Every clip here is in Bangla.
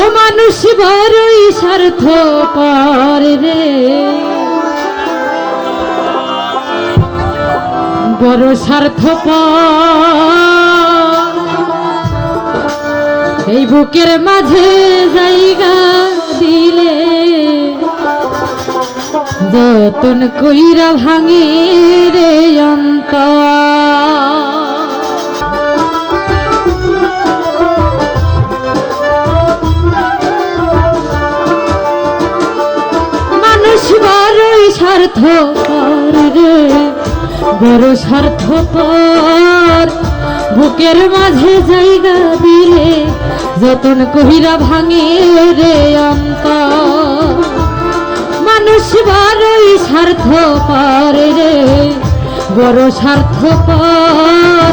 ও মানুষ বড়ই স্বার্থ পর রে। বড় স্বার্থ এই বুকের মাঝে জায়গা দিলে যতন কইরা ভাঙে রে অন্তর। বড়ই স্বার্থ রে। বড় স্বার্থ পর। বুকের মাঝে জায়গা দিলে যতন কহিরা ভাঙে রে অন্ত মানুষ স্বার্থ পর রে। বড় স্বার্থ পর।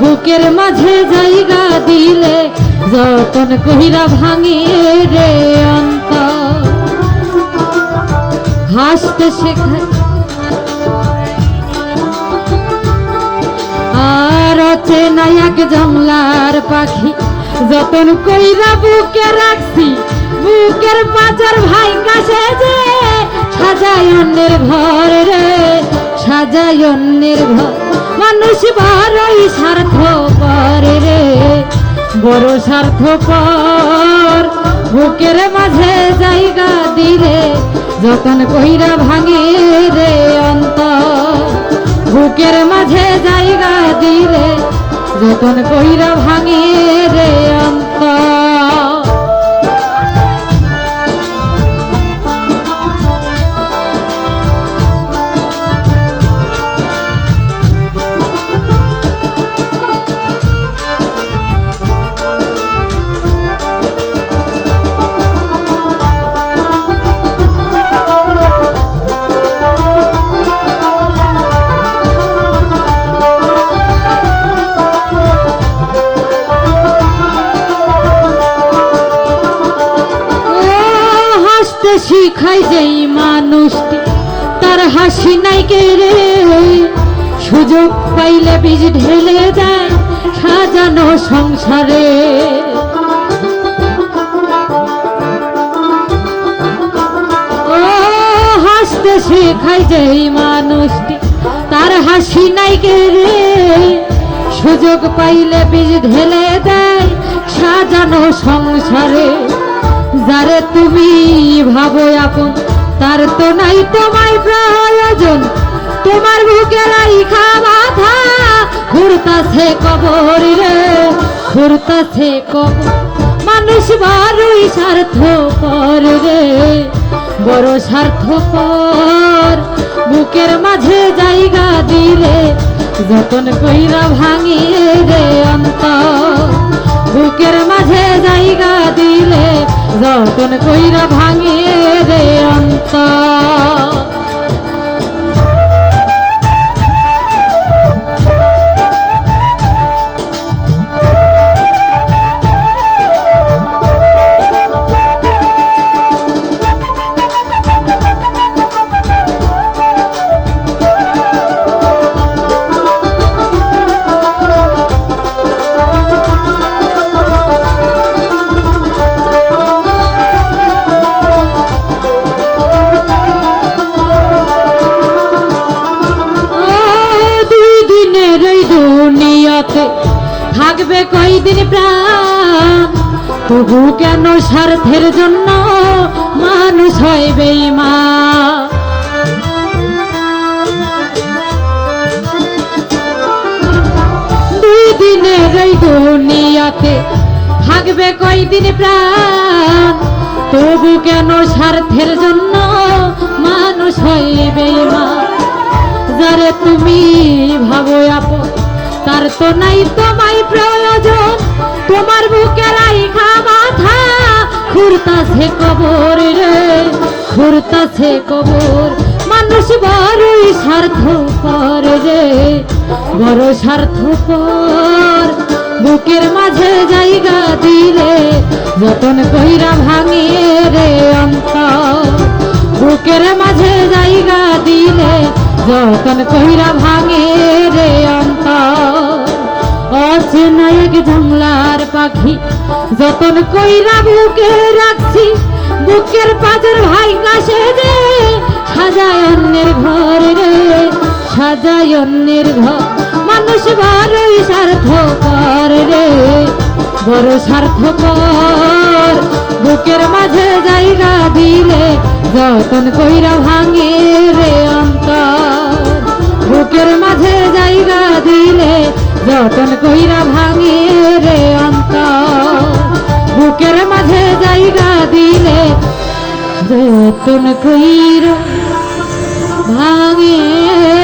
বুকের মাঝে জায়গা দিলে যতন কহিরা ভাঙে রে অন্ত হাসতে শেখায় আর চেনা এক জংলার পাখি। যতন কইরা বুকে রাখছি, বুকের পাচার ভাইঙ্গা সেজে সাজাই অন্যের ঘর রে সাজাই অন্যের ঘর। মানুষ বড়ই স্বার্থ পরে রে, বড় স্বার্থ পর বুকের মাঝে জায়গা দিলে যতন কইরা ভাঙে রে অন্ত বুকের মাঝে জায়গা দিলে যতন কইরা ভাঙে রে শিখাই যেই মানুষটি, তার হাসি নাই কে রে সুযোগ পাইলে বীজ ঢেলে দেয় সাজানো সংসারে। ও, হাসতে শেখাই যেই মানুষটি, তার হাসি নাই কে রে সুযোগ পাইলে বীজ ঢেলে দেয় সাজানো সংসারে। যারে তুমি ভাবো আপন, তার তো নাই তোমায় প্রয়োজন। তোমার বুকে রাইখা মাথা ঘুরতাছে কবর রে, ঘুরতাছে কবর। মানুষ বড়ই স্বার্থ পর রে, বড় স্বার্থ পর বুকের মাঝে জায়গা দিলে, যতন কইরা ভাঙিয়ে রে অন্ত বুকের মাঝে জায়গা যতন কইরা ভাঙিয়ে রে অন্ত থাকবে কয়দিন প্রাণ? তবু কেন স্বার্থের জন্য মানুষ হয় বেইমা দুই দিনের এই দুনিয়াতে থাকবে কয়দিন প্রাণ? তবু কেন স্বার্থের জন্য মানুষ হয় বেইমা যারে তুমি ভাবো আপন তার তো নাই তোমায় প্রয়োজন। তোমার বুকে রাইখা মাথা, ঘুরতাছে কবর রে, ঘুরতাছে কবর। মানুষ বড়ই স্বার্থ পর রে, বড় স্বার্থ পর বুকের মাঝে জায়গা দিলে যতন কইরা ভাঙে রে অন্তর। বুকের মাঝে জায়গা দিলে যতন কইরা ভাঙে রে অচেনা এক জংলার পাখি। যতন কইরা বুকে রাখছি, বুকের পাজর ভাই কাছে দে সাজায় অন্যের ঘর রে, সাজায় অন্যের ঘর। মানুষ বড়ই স্বার্থ কর রে, বড় স্বার্থপর। বুকের মাঝে জায়গা দিলে যতন কইরা ভাঙে রে অন্তর। যতন কইরা ভাঙে রে অন্ত বুকের মাঝে জায়গা দিলে যতন কইরা ভাঙে